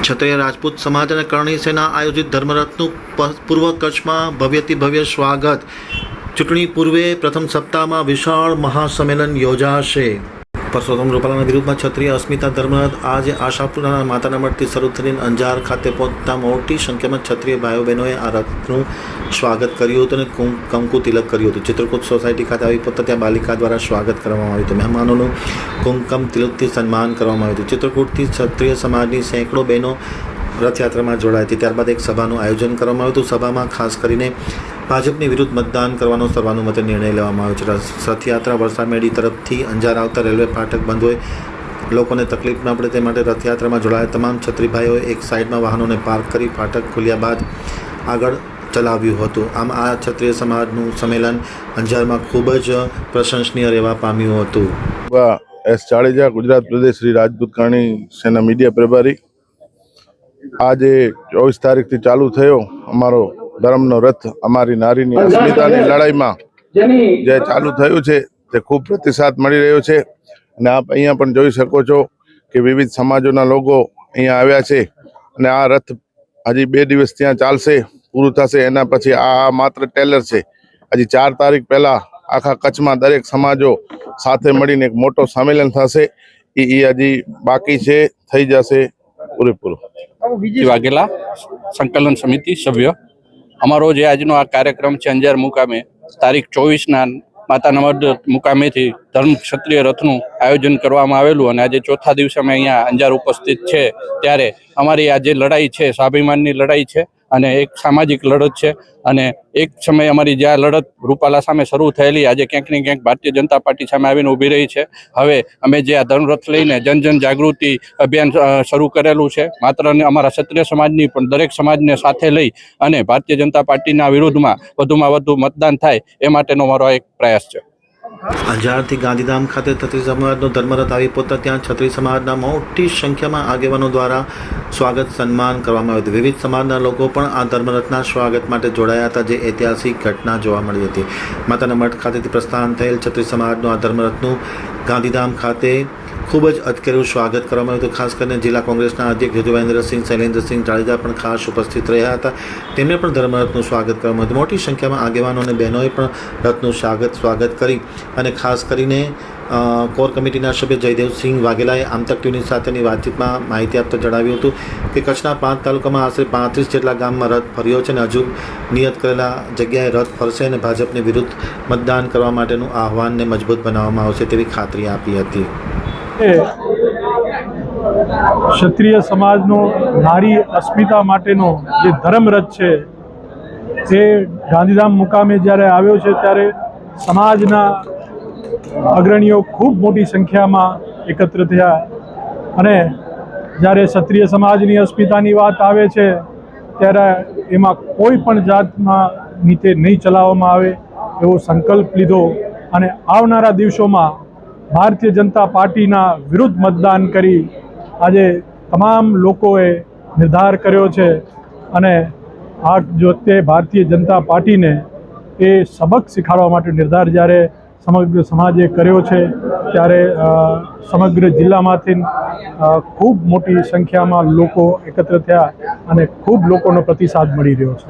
ક્ષત્રિય રાજપૂત સમાજ અને કરણી સેના આયોજિત ધર્મરથનું પૂર્વ કચ્છમાં ભવ્યથી ભવ્ય સ્વાગત. ચૂંટણી પૂર્વે પ્રથમ સપ્તાહમાં વિશાળ મહાસંમેલન યોજાશે. પરસોત્તમ રૂપાલાના વિરુદ્ધમાં ક્ષત્રિય અસ્મિતા ધર્મરથ આજે આશાપુરાના માતાના મઠથી શરૂ થઈને અંજાર ખાતે પહોંચતા મોટી સંખ્યામાં ક્ષત્રિય ભાઈઓ બહેનોએ આ રથનું સ્વાગત કર્યું હતું અને કંકુ તિલક કર્યું હતું. ચિત્રકૂટ સોસાયટી ખાતે આવી પહોંચતા ત્યાં બાલિકા દ્વારા સ્વાગત કરવામાં આવ્યું હતું. મહેમાનોનું કુમકમ તિલકથી સન્માન કરવામાં આવ્યું હતું. ચિત્રકૂટથી ક્ષત્રિય સમાજની સેંકડો બહેનો રથયાત્રામાં જોડાઈ હતી. ત્યારબાદ એક સભાનું આયોજન કરવામાં આવ્યું હતું. સભામાં ખાસ કરીને ભાજપની વિરુદ્ધ મતદાન કરવાનો સર્વાનુમતે નિર્ણય લેવામાં આવ્યો છે. રથ- રથયાત્રા વરસામેડી તરફથી અંજાર આવતા રેલવે ફાટક બંધ હોય, લોકોને તકલીફ ન પડે તે માટે રથયાત્રામાં જોડાયેલા તમામ છત્રીભાઈઓએ એક સાઈડમાં વાહનોને પાર્ક કરી ફાટક ખોલ્યા બાદ આગળ ચલાવ્યું હતું. આમ આ ક્ષત્રિય સમાજનું સંમેલન અંજારમાં ખૂબ જ પ્રશંસનીય રહેવા પામ્યું હતું. એસ જાડેજા ગુજરાત પ્રદેશ શ્રી રાજપૂત કાણી સેના મીડિયા પ્રભારી આજે ચોવીસ તારીખથી ચાલુ થયો અમારો ધર્મનો રથ અમારી નારીની અસ્મિતાની લડાઈમાં. જે ચાલુ થયું છે તે ખૂબ પ્રતિસાદ મળી રહ્યો છે. અને આપ અહીંયા પણ જોઈ શકો છો કે વિવિધ સમાજોના લોકો અહીંયા આવ્યા છે. અને આ રથ હજી બે દિવસ ત્યાં ચાલશે, પૂરું થશે. એના પછી આ માત્ર ટેલર છે. હજી ચાર તારીખ પહેલા આખા કચ્છમાં દરેક સમાજો સાથે મળીને એક મોટો સંમેલન થશે. એ હજી બાકી છે, થઈ જશે પૂરેપૂરું. વાઘેલા સંકલન સમિતિ સભ્ય. અમારો જે આજનો આ કાર્યક્રમ છે અંજાર મુકામે તારીખ ચોવીસના માતા નવદ મુકામેથી ધર્મ ક્ષત્રિય રથનું આયોજન કરવામાં આવેલું અને આજે ચોથા દિવસે અમે અહીંયા અંજાર ઉપસ્થિત છે. ત્યારે અમારી આ જે લડાઈ છે સ્વાભિમાનની લડાઈ છે અને એક સામાજિક લડત છે. અને એક સમયે અમારી જે આ લડત રૂપાલા સામે શરૂ થયેલી, આજે ક્યાંક ને ક્યાંક ભારતીય જનતા પાર્ટી સામે આવીને ઊભી રહી છે. હવે અમે જે આ ધર્મરથ લઈને જન જન જાગૃતિ અભિયાન શરૂ કરેલું છે. માત્ર અમારા ક્ષત્રિય સમાજની, પણ દરેક સમાજને સાથે લઈ અને ભારતીય જનતા પાર્ટીના વિરોધમાં વધુમાં વધુ મતદાન થાય એ માટેનો મારો એક પ્રયાસ છે. અંજારથી ગાંધીધામ ખાતે છત્રી સમાજનો ધર્મરથ આવી પહોંચતા ત્યાં છત્રી સમાજના મોટી સંખ્યામાં આગેવાનો દ્વારા સ્વાગત સન્માન કરવામાં આવ્યું હતું. વિવિધ સમાજના લોકો પણ આ ધર્મરથના સ્વાગત માટે જોડાયા હતા, જે ઐતિહાસિક ઘટના જોવા મળી હતી. માતાના મઠ ખાતેથી પ્રસ્થાન થયેલ છત્રી સમાજનું આ ધર્મરથનું ગાંધીધામ ખાતે ખૂબ જ અટકેલું સ્વાગત કરવામાં આવ્યું હતું, ખાસ કરીને જિલ્લા કોંગ્રેસના અધ્યક્ષ યદુવેન્દ્રસિંહ શૈલેન્દ્રસિંહ જાડેજા પણ ખાસ ઉપસ્થિત રહ્યા હતા. તેમને પણ ધર્મરથનું સ્વાગત કરવામાં હતું. મોટી સંખ્યામાં આગેવાનો અને બહેનોએ પણ રથનું સ્વાગત સ્વાગત કરી અને ખાસ કરીને કોર કમિટીના સભ્ય જયદેવસિંહ વાઘેલાએ આમતક ટીવી સાથેની વાતચીતમાં માહિતી આપતા જણાવ્યું હતું કે કચ્છના પાંચ તાલુકામાં આશરે પાંત્રીસ જેટલા ગામમાં રથ ફર્યો છે અને હજુ નિયત કરેલા જગ્યાએ રથ ફરશે અને ભાજપની વિરુદ્ધ મતદાન કરવા માટેનું આહવાનને મજબૂત બનાવવામાં આવશે તેવી ખાતરી આપી હતી. એ ક્ષત્રિય સમાજનો નારી અસ્મિતા માટેનો જે ધર્મરથ છે, તે ગાંધીધામ મુકામે જ્યારે આવ્યો છે, ત્યારે સમાજના અગ્રણીઓ ખૂબ મોટી સંખ્યામાં એકત્ર થયા. અને જ્યારે ક્ષત્રિય સમાજની અસ્મિતાની વાત આવે છે, ત્યારે એમાં કોઈ પણ જાતમાં નીતે નહીં ચલાવવામાં આવે એવો સંકલ્પ લીધો. અને આવનારા દિવસોમાં ભારતીય જનતા પાર્ટીના વિરુદ્ધ મતદાન કરી આજે તમામ લોકોએ નિર્ધાર કર્યો છે અને આ જો તે ભારતીય જનતા પાર્ટીને એ સબક શીખવાડવા માટે નિર્ધાર જ્યારે સમગ્ર સમાજે કર્યો છે, ત્યારે સમગ્ર જિલ્લામાંથી ખૂબ મોટી સંખ્યામાં લોકો એકત્ર થયા અને ખૂબ લોકોનો પ્રતિસાદ મળી રહ્યો છે.